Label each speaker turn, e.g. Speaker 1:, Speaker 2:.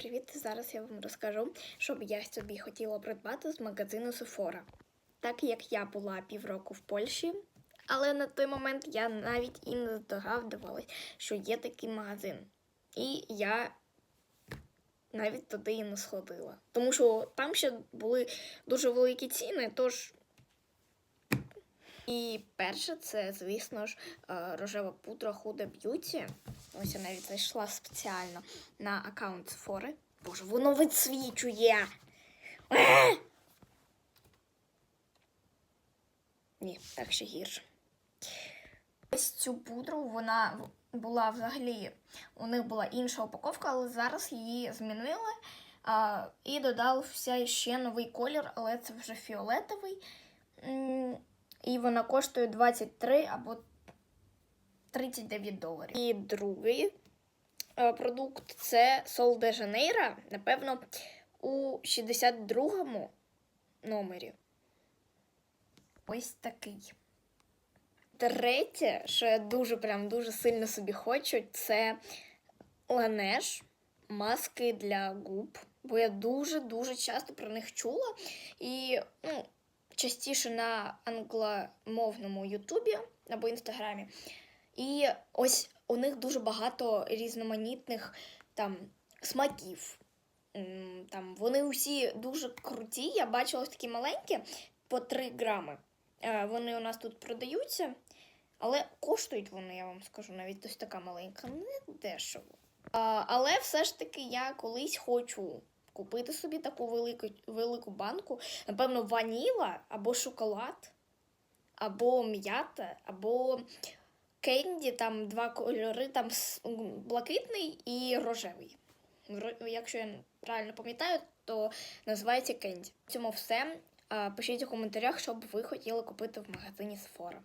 Speaker 1: привіт! Зараз я вам розкажу, що б я собі хотіла придбати з магазину Sephora. Так як я була півроку в Польщі, але на той момент я навіть і не здогадувалась, що є такий магазин. І я навіть туди і не сходила. Тому що там ще були дуже великі ціни, тож. І перше, це, звісно ж, е, рожева пудра Huda Beauty. Ось я навіть зайшла спеціально на аккаунт Sephora. Боже, воно відсвічує. Ні, так ще гірше. Ось цю пудру вона була взагалі, у них була інша упаковка, але зараз її змінили а, і додався ще новий колір, але це вже фіолетовий. І вона коштує 23 або 39 доларів. І другий е, продукт це Sol de Janeiro, напевно, у 62-му номері. Ось такий. Третє, що я дуже прям дуже сильно собі хочу, це Ланеш, маски для губ. Бо я дуже-дуже часто про них чула. І ну, частіше на англомовному Ютубі або Інстаграмі. І ось у них дуже багато різноманітних там смаків. Там вони усі дуже круті. Я бачила ось такі маленькі по 3 грами. Е, Вони у нас тут продаються, але коштують вони, я вам скажу, навіть ось така маленька, не дешево. Але все ж таки я колись хочу купити собі таку велику, велику банку, напевно, ваніла або шоколад, або м'ята, або кенді, там два кольори, там блакитний і рожевий. Якщо я правильно пам'ятаю, то називається кенді. В цьому все. Пишіть у коментарях, що б ви хотіли купити в магазині Sephora.